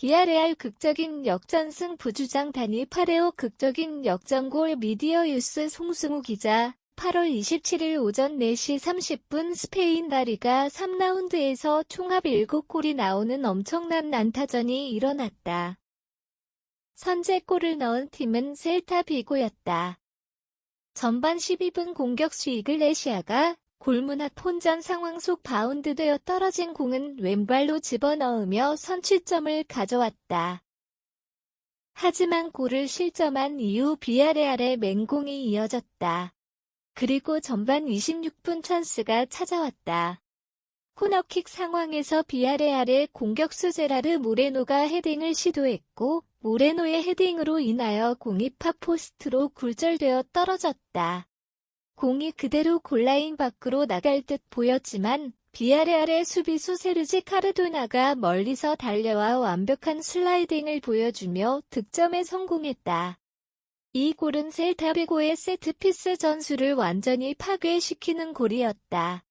비아레알 극적인 역전승 부주장 다니 파레오 극적인 역전골 미디어 유스 송승우 기자 8월 27일 오전 4시 30분 스페인 다리가 3라운드에서 총합 7골이 나오는 엄청난 난타전이 일어났다. 선제골을 넣은 팀은 셀타 비고였다. 전반 12분 공격수 이글레시아가 골문 앞 혼전 상황 속 바운드되어 떨어진 공은 왼발로 집어넣으며 선취점을 가져왔다. 하지만 골을 실점한 이후 비아레알의 맹공이 이어졌다. 그리고 전반 26분 찬스가 찾아왔다. 코너킥 상황에서 비아레알의 공격수 제라르 모레노가 헤딩을 시도했고 모레노의 헤딩으로 인하여 공이 팝포스트로 굴절되어 떨어졌다. 공이 그대로 골라인 밖으로 나갈 듯 보였지만 비아레알의 수비수 세르지 카르도나가 멀리서 달려와 완벽한 슬라이딩을 보여주며 득점에 성공했다. 이 골은 셀타비고의 세트피스 전술을 완전히 파괴시키는 골이었다.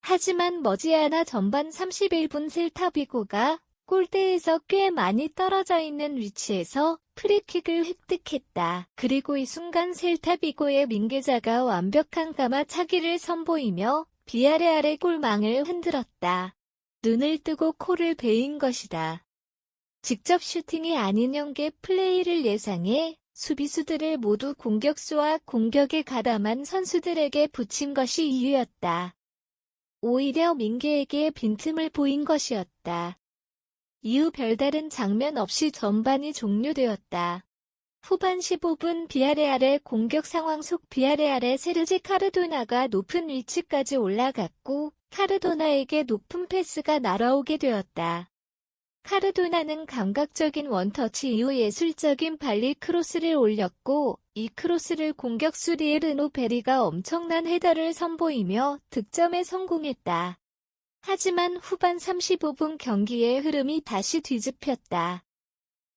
하지만 머지않아 전반 31분 셀타비고가 골대에서 꽤 많이 떨어져 있는 위치에서 프리킥을 획득했다. 그리고 이 순간 셀타비고의 민계자가 완벽한 가마차기를 선보이며 비아레알의 골망을 흔들었다. 눈을 뜨고 코를 베인 것이다. 직접 슈팅이 아닌 연계 플레이를 예상해 수비수들을 모두 공격수와 공격에 가담한 선수들에게 붙인 것이 이유였다. 오히려 민계에게 빈틈을 보인 것이었다. 이후 별다른 장면 없이 전반이 종료되었다. 후반 15분 비아레알의 공격 상황 속 비아레알의 세르지 카르도나가 높은 위치까지 올라갔고 카르도나에게 높은 패스가 날아오게 되었다. 카르도나는 감각적인 원터치 이후 예술적인 발리 크로스를 올렸고 이 크로스를 공격수 리에르노 베리가 엄청난 헤더를 선보이며 득점에 성공했다. 하지만 후반 35분 경기의 흐름이 다시 뒤집혔다.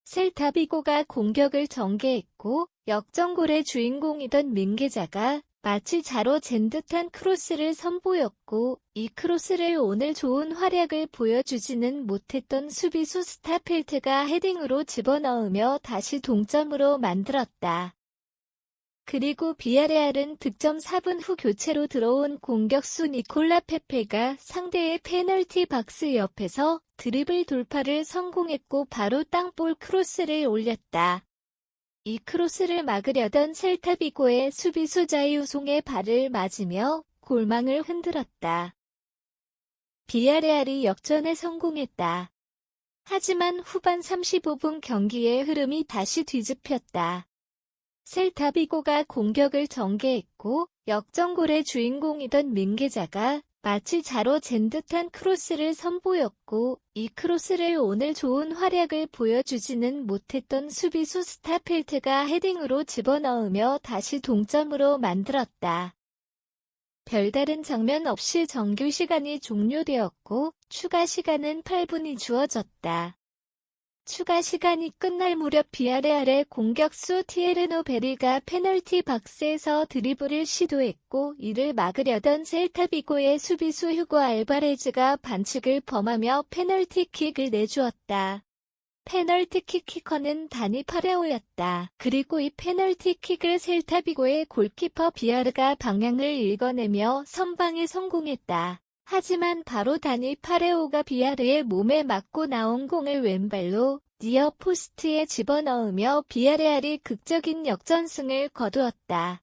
셀타비고가 공격을 전개했고 역전골의 주인공이던 민계자가 마치 자로 잰 듯한 크로스를 선보였고 이 크로스를 오늘 좋은 활약을 보여주지는 못했던 수비수 스타펠트가 헤딩으로 집어넣으며 다시 동점으로 만들었다. 그리고 비아레알은 득점 4분 후 교체로 들어온 공격수 니콜라 페페가 상대의 페널티 박스 옆에서 드리블 돌파를 성공했고 바로 땅볼 크로스를 올렸다. 이 크로스를 막으려던 셀타비고의 수비수 자유송의 발을 맞으며 골망을 흔들었다. 비아레알이 역전에 성공했다. 하지만 후반 35분 경기의 흐름이 다시 뒤집혔다. 셀타비고가 공격을 전개했고 역전골의 주인공이던 민계자가 마치 자로 잰 듯한 크로스를 선보였고 이 크로스를 오늘 좋은 활약을 보여주지는 못했던 수비수 스타펠트가 헤딩으로 집어넣으며 다시 동점으로 만들었다. 별다른 장면 없이 정규 시간이 종료되었고 추가 시간은 8분이 주어졌다. 추가 시간이 끝날 무렵 비아레알의 공격수 티에르노 베리가 페널티 박스에서 드리블을 시도했고 이를 막으려던 셀타비고의 수비수 휴고 알바레즈가 반칙을 범하며 페널티킥을 내주었다. 페널티킥 키커는 다니 파레오였다. 그리고 이 페널티킥을 셀타비고의 골키퍼 비아르가 방향을 읽어내며 선방에 성공했다. 하지만 바로 다니 파레오가 비아르의 몸에 맞고 나온 공을 왼발로 니어 포스트에 집어넣으며 비아레알이 극적인 역전승을 거두었다.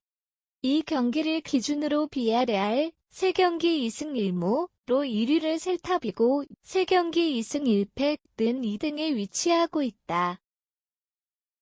이 경기를 기준으로 비아레알 3경기 2승 1무로 1위를 셀탑이고 3경기 2승 1패 는 2등에 위치하고 있다.